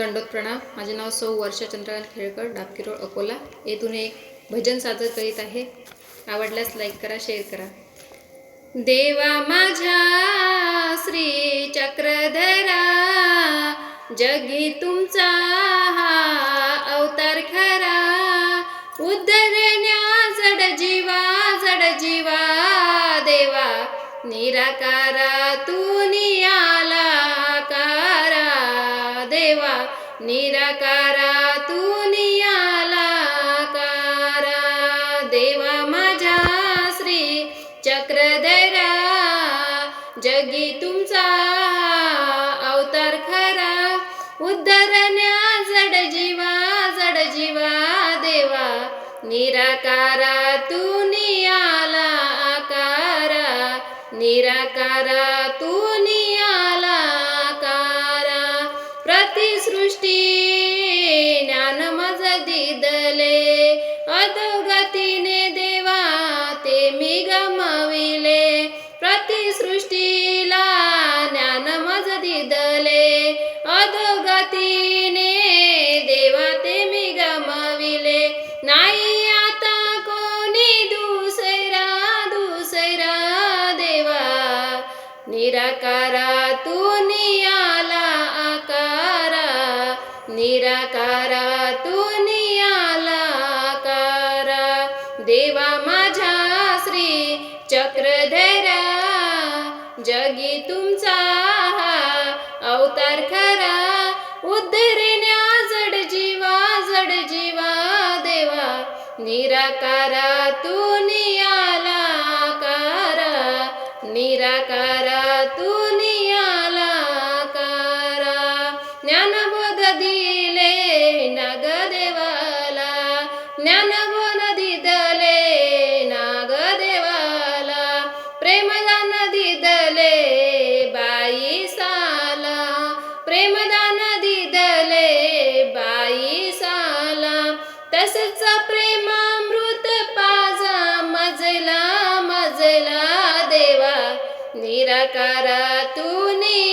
दंडोत प्रणाम माझे नाव सौ वर्षा चंद्रकांत खेळकर रोड अकोला. येथून एक भजन सादर करीत आहे. आवडल्यास लाईक करा शेअर करा. देवा माझ्या श्री चक्रधरा जगी तुमचा हा अवतार खरा. उद्धरण्या जड जीवा जड जीवा देवा. निराकारा तू देवा निराकारा तू आला कारा देवा माझ्या श्री चक्रधरा जगी तुमचा अवतार खरा. उद्धरण्या जड जीवा जड जीवा. देवा निराकारा तू आला आकारा. निराकारा तू आला दृष्टी ज्ञान मज दिदले. अधोगतीने देवा ते मी गमविले. प्रतिसृष्टीला ज्ञान मज दिदले. अधोगतीने देवा ते मी गमविले. नाही आता कोणी दुसरा दुसरा देवा. निराकारा तू आला. निराकारा तू आला देवा माझा श्री चक्रधरा जगी तुमचा हा अवतार खरा. उद्धरिण्या जड जीवा जड जीवा देवा निराकारा तू तसच प्रेमामृत पाजा मजला मजला देवा. निराकारा तू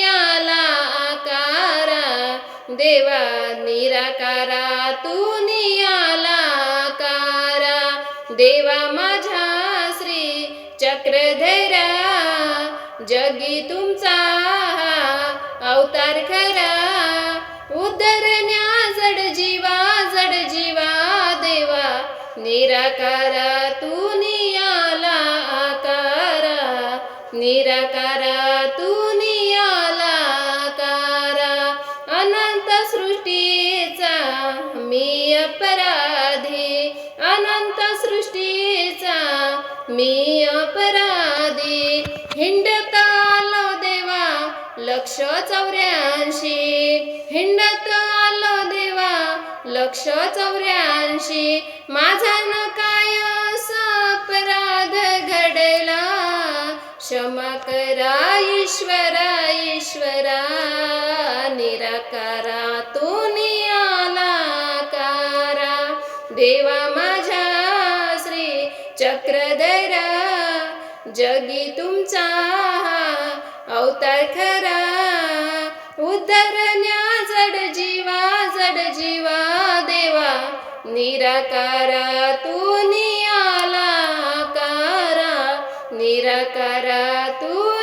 आला आकारा. देवा निराकारा तू आला आकारा. देवा माझ्या श्री चक्रधरा जगी तुमचा हा अवतार खरा. निराकारा तू नियाला आकार. निराकारा तू नियाला आकार. अनंत सृष्टीचा मी अपराधी. अनंत सृष्टीचा मी अपराधी. हिंडत आलो देवा लक्ष चौऱ्याऐंशी. लक्ष चौऱ्याऐंशी. माझा न काय अपराध घडला. क्षमा करा ईश्वरा ईश्वरा. निराकारा तू आलाकारा देवा माझ्या श्री चक्रधरा. जगी तुमचा हा अवतार खरा. उद्धरण्या जड जीवा जड जीवा. निराकारा तू आला कारा निराकारा तू